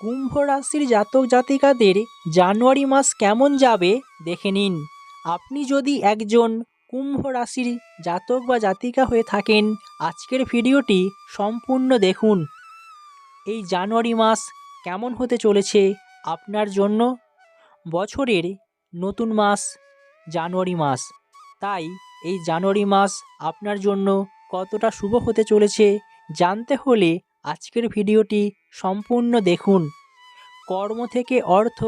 কুম্ভ রাশির জাতক জাতিকাদের জানুয়ারি মাস কেমন যাবে দেখে নিন। আপনি যদি একজন কুম্ভ রাশির জাতক বা জাতিকা হয়ে থাকেন, আজকের ভিডিওটি সম্পূর্ণ দেখুন। এই জানুয়ারি মাস কেমন হতে চলেছে আপনার জন্য? বছরের নতুন মাস জানুয়ারি মাস। তাই এই জানুয়ারি মাস আপনার জন্য কতটা শুভ হতে চলেছে জানতে হলে আজকের ভিডিওটি সম্পূর্ণ দেখুন। কর্ম থেকে অর্থ,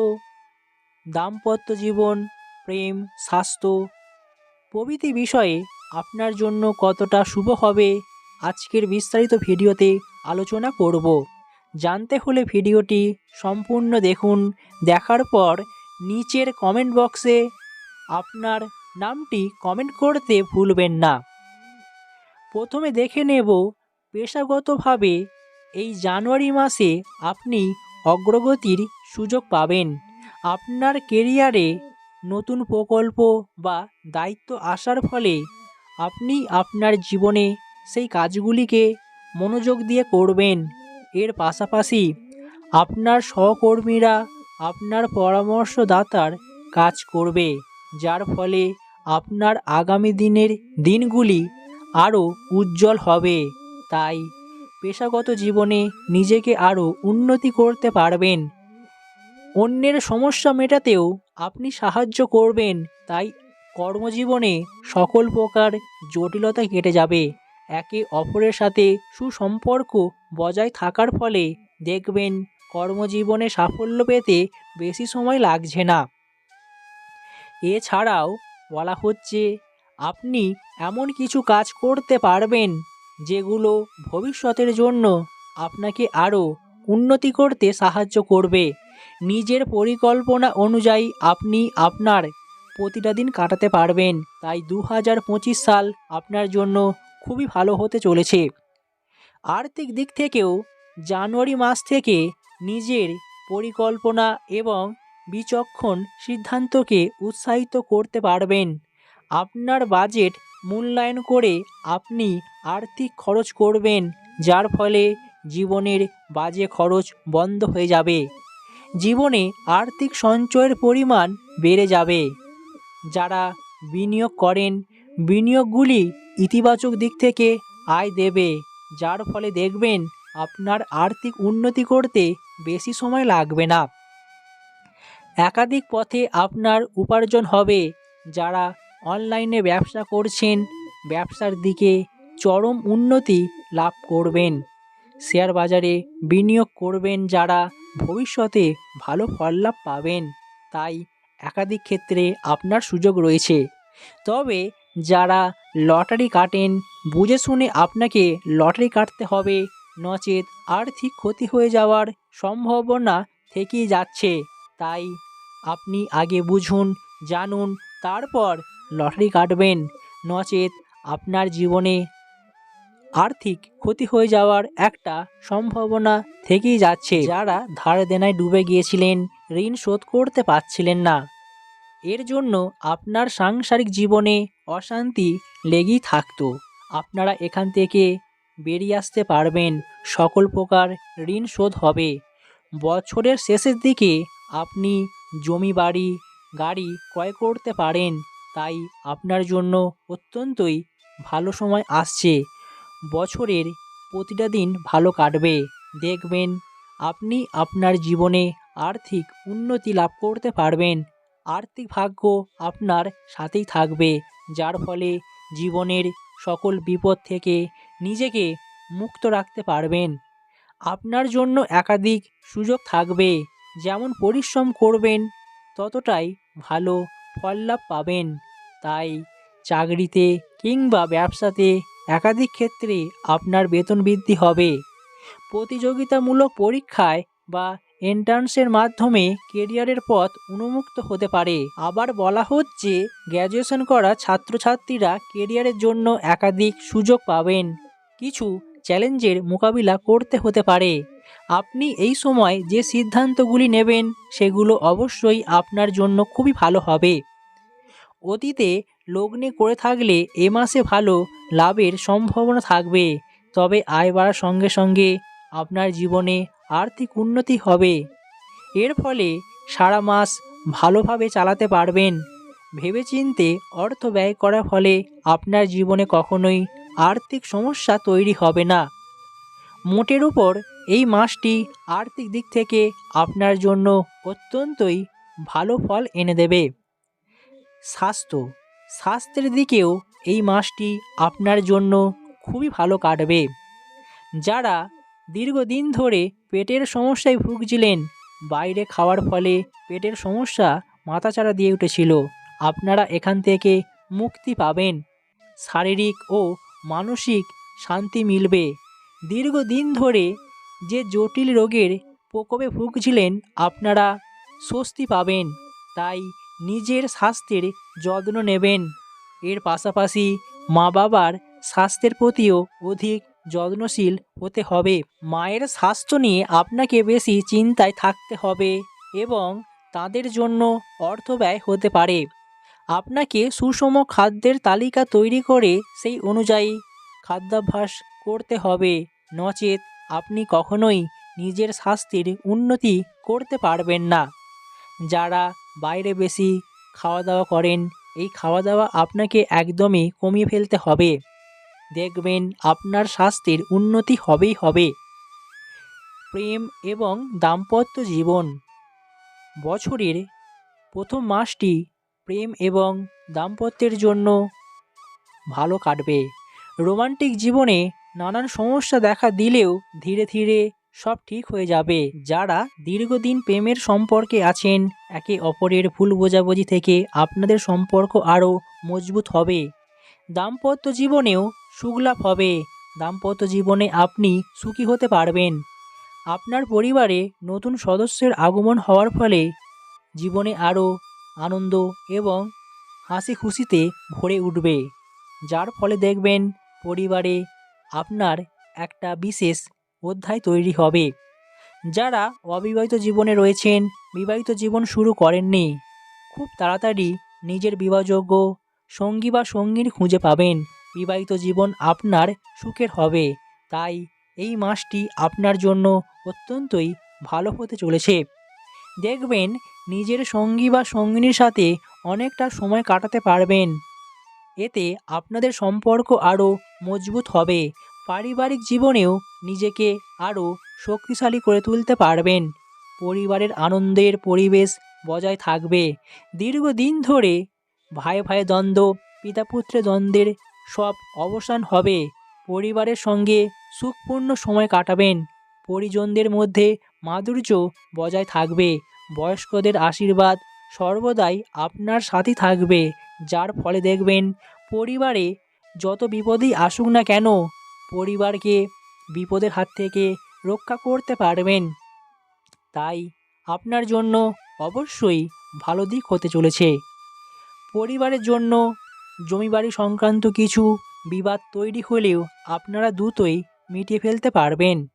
দাম্পত্য জীবন, প্রেম, স্বাস্থ্য প্রভৃতি বিষয়ে আপনার জন্য কতটা শুভ হবে আজকের বিস্তারিত ভিডিওতে আলোচনা করব। জানতে হলে ভিডিওটি সম্পূর্ণ দেখুন। দেখার পর নিচের কমেন্ট বক্সে আপনার নামটি কমেন্ট করতে ভুলবেন না। প্রথমে দেখে নেব পেশাগতভাবে এই জানুয়ারি মাসে আপনি অগ্রগতির সুযোগ পাবেন। আপনার কেরিয়ারে নতুন প্রকল্প বা দায়িত্ব আসার ফলে আপনি আপনার জীবনে সেই কাজগুলিকে মনোযোগ দিয়ে করবেন। এর পাশাপাশি আপনার সহকর্মীরা আপনার পরামর্শদাতার কাজ করবে, যার ফলে আপনার আগামী দিনের দিনগুলি আরও উজ্জ্বল হবে। তাই পেশাগত জীবনে নিজেকে আরও উন্নতি করতে পারবেন। অন্যের সমস্যা মেটাতেও আপনি সাহায্য করবেন, তাই কর্মজীবনে সকল প্রকার জটিলতা কেটে যাবে। একে অপরের সাথে সুসম্পর্ক বজায় থাকার ফলে দেখবেন কর্মজীবনে সাফল্য পেতে বেশি সময় লাগছে না। এছাড়াও বলা হচ্ছে, আপনি এমন কিছু কাজ করতে পারবেন যেগুলো ভবিষ্যতের জন্য আপনাকে আরও উন্নতি করতে সাহায্য করবে। নিজের পরিকল্পনা অনুযায়ী আপনি আপনার প্রতিটা দিন কাটাতে পারবেন। তাই দু হাজার পঁচিশ সাল আপনার জন্য খুবই ভালো হতে চলেছে। আর্থিক দিক থেকেও জানুয়ারি মাস থেকে নিজের পরিকল্পনা এবং বিচক্ষণ সিদ্ধান্তকে উৎসাহিত করতে পারবেন। আপনার বাজেট মূল্যায়ন করে আপনি আর্থিক খরচ করবেন, যার ফলে জীবনের বাজে খরচ বন্ধ হয়ে যাবে। জীবনে আর্থিক সঞ্চয়ের পরিমাণ বেড়ে যাবে। যারা বিনিয়োগ করেন, বিনিয়োগগুলি ইতিবাচক দিক থেকে আয় দেবে, যার ফলে দেখবেন আপনার আর্থিক উন্নতি করতে বেশি সময় লাগবে না। একাধিক পথে আপনার উপার্জন হবে। যারা অনলাইনে ব্যবসা করছেন, ব্যবসার দিকে চরম উন্নতি লাভ করবেন। শেয়ার বাজারে বিনিয়োগ করবেন যারা ভবিষ্যতে ভালো ফল লাভ পাবেন, তাই একাধিক ক্ষেত্রে আপনার সুযোগ রয়েছে। তবে যারা লটারি কাটেন, বুঝে শুনে আপনাকে লটারি কাটতে হবে, নচেত আর্থিক ক্ষতি হয়ে যাওয়ার সম্ভাবনা থেকেই যাচ্ছে। তাই আপনি আগে বুঝুন, জানুন, তারপর লটারি কাটবেন। নচেত আপনার জীবনে আর্থিক ক্ষতি হয়ে যাওয়ার একটা সম্ভাবনা থেকেই যাচ্ছে। যারা ধার দেনায় ডুবে গিয়েছিলেন, ঋণ শোধ করতে পারছিলেন না। এর জন্য আপনার সাংসারিক জীবনে অশান্তি লেগেই থাকতো। আপনারা এখান থেকে বেরিয়ে আসতে পারবেন। সকল প্রকার ঋণ শোধ হবে। বছরের শেষের দিকে আপনি জমি, বাড়ি, গাড়ি ক্রয় করতে পারেন। তাই আপনার জন্য অত্যন্তই ভালো সময় আসছে। বছরের প্রতিটা দিন ভালো কাটবে। দেখবেন, আপনি আপনার জীবনে আর্থিক উন্নতি লাভ করতে পারবেন। আর্থিক ভাগ্য আপনার সাথেই থাকবে, যার ফলে জীবনের সকল বিপদ থেকে নিজেকে মুক্ত রাখতে পারবেন। আপনার জন্য একাধিক সুযোগ থাকবে। যেমন পরিশ্রম করবেন, ততটাই ভালো ফল লাভ পাবেন। তাই চাকরিতে কিংবা ব্যবসাতে একাধিক ক্ষেত্রে আপনার বেতন বৃদ্ধি হবে। প্রতিযোগিতামূলক পরীক্ষায় বা এন্ট্রান্সের মাধ্যমে কেরিয়ারের পথ উন্মুক্ত হতে পারে। আবার বলা হচ্ছে, গ্র্যাজুয়েশন করা ছাত্রছাত্রীরা কেরিয়ারের জন্য একাধিক সুযোগ পাবেন। কিছু চ্যালেঞ্জের মোকাবিলা করতে হতে পারে। আপনি এই সময় যে সিদ্ধান্তগুলি নেবেন, সেগুলো অবশ্যই আপনার জন্য খুবই ভালো হবে। অতীতে লগ্নে করে থাকলে এ মাসে ভালো লাভের সম্ভাবনা থাকবে, তবে আয় বাড়ার সঙ্গে সঙ্গে আপনার জীবনে আর্থিক উন্নতি হবে। এর ফলে সারা মাস ভালোভাবে চালাতে পারবেন। ভেবেচিন্তে অর্থ ব্যয় করার ফলে আপনার জীবনে কখনোই আর্থিক সমস্যা তৈরি হবে না। মোটের উপর এই মাসটি আর্থিক দিক থেকে আপনার জন্য অত্যন্তই ভালো ফল এনে দেবে। স্বাস্থ্য, স্বাস্থ্যের দিকেও এই মাসটি আপনার জন্য খুবই ভালো কাটবে। যারা দীর্ঘদিন ধরে পেটের সমস্যায় ভুগছিলেন, বাইরে খাওয়ার ফলে পেটের সমস্যা মাথাচাড়া দিয়ে উঠেছিল, আপনারা এখান থেকে মুক্তি পাবেন। শারীরিক ও মানসিক শান্তি মিলবে। দীর্ঘদিন ধরে যে জটিল রোগের প্রকোপে ভুগছিলেন আপনারা স্বস্তি পাবেন, তাই নিজের স্বাস্থ্যের যত্ন নেবেন। এর পাশাপাশি মা বাবার স্বাস্থ্যের প্রতিও অধিক যত্নশীল হতে হবে। মায়ের স্বাস্থ্য নিয়ে আপনাকে বেশি চিন্তায় থাকতে হবে এবং তাদের জন্য অর্থ ব্যয় হতে পারে। আপনাকে সুষম খাদ্যের তালিকা তৈরি করে সেই অনুযায়ী খাদ্যাভ্যাস করতে হবে। নচেত আপনি কখনোই নিজের স্বাস্থ্যের উন্নতি করতে পারবেন না। যারা বাইরে বেশি খাওয়া দাওয়া করেন, এই খাওয়া দাওয়া আপনাকে একদমই কমিয়ে ফেলতে হবে। দেখবেন আপনার স্বাস্থ্যের উন্নতি হবেই হবে। প্রেম এবং দাম্পত্য জীবন। বছরের প্রথম মাসটি প্রেম এবং দাম্পত্যের জন্য ভালো কাটবে। রোমান্টিক জীবনে নানান সমস্যা দেখা দিলেও ধীরে ধীরে সব ঠিক হয়ে যাবে। যারা দীর্ঘদিন প্রেমের সম্পর্কে আছেন, একে অপরের ভুল বোঝাবুঝি থেকে আপনাদের সম্পর্ক আরও মজবুত হবে। দাম্পত্য জীবনেও সুখলাভ হবে। দাম্পত্য জীবনে আপনি সুখী হতে পারবেন। আপনার পরিবারে নতুন সদস্যের আগমন হওয়ার ফলে জীবনে আরও আনন্দ এবং হাসি খুশিতে ভরে উঠবে। যার ফলে দেখবেন পরিবারে আপনার একটা বিশেষ অধ্যায় তৈরি হবে, যারা অবিবাহিত জীবনে রয়েছেন, বিবাহিত জীবন শুরু করেননি। খুব তাড়াতাড়ি নিজের বিবাহযোগ্য সঙ্গী বা সঙ্গীর খুঁজে পাবেন। বিবাহিত জীবন আপনার সুখের হবে। তাই এই মাসটি আপনার জন্য অত্যন্তই ভালো হতে চলেছে। দেখবেন নিজের সঙ্গী বা সঙ্গিনীর সাথে অনেকটা সময় কাটাতে পারবেন। এতে আপনাদের সম্পর্ক আরও মজবুত হবে। পারিবারিক জীবনেও নিজেকে আরও শক্তিশালী করে তুলতে পারবেন। পরিবারের আনন্দের পরিবেশ বজায় থাকবে। দীর্ঘদিন ধরে ভাই ভাই দ্বন্দ্ব, পিতা পুত্রে দ্বন্দ্বের সব অবসান হবে। পরিবারের সঙ্গে সুখপূর্ণ সময় কাটাবেন। পরিজনদের মধ্যে মাধুর্য বজায় থাকবে। বয়স্কদের আশীর্বাদ সর্বদাই আপনার সাথে থাকবে। যার ফলে দেখবেন পরিবারে যত বিপদেই আসুক না কেন, পরিবারকে বিপদের হাত থেকে রক্ষা করতে পারবেন। তাই আপনার জন্য অবশ্যই ভালো দিক হতে চলেছে। পরিবারের জন্য জমিবাড়ি সংক্রান্ত কিছু বিবাদ তৈরি হলেও আপনারা দ্রুতই মিটিয়ে ফেলতে পারবেন।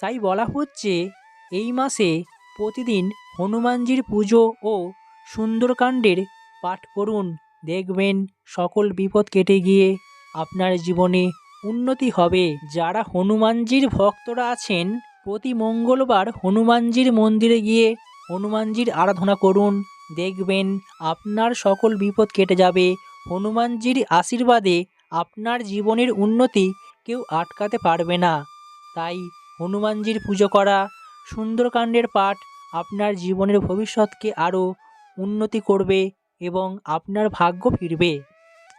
তাই বলা হচ্ছে, এই মাসে প্রতিদিন হনুমানজির পুজো ও সুন্দরকাণ্ডের পাঠ করুন। দেখবেন সকল বিপদ কেটে গিয়ে আপনার জীবনে উন্নতি হবে। যারা হনুমানজির ভক্তরা আছেন, প্রতি মঙ্গলবার হনুমানজির মন্দিরে গিয়ে হনুমানজির আরাধনা করুন। দেখবেন আপনার সকল বিপদ কেটে যাবে। হনুমানজির আশীর্বাদে আপনার জীবনের উন্নতি কেউ আটকাতে পারবে না। তাই হনুমানজির পুজো করা, সুন্দরকাণ্ডের পাঠ আপনার জীবনের ভবিষ্যৎকে আরও উন্নতি করবে। এবং আপনার ভাগ্য ফিরবে।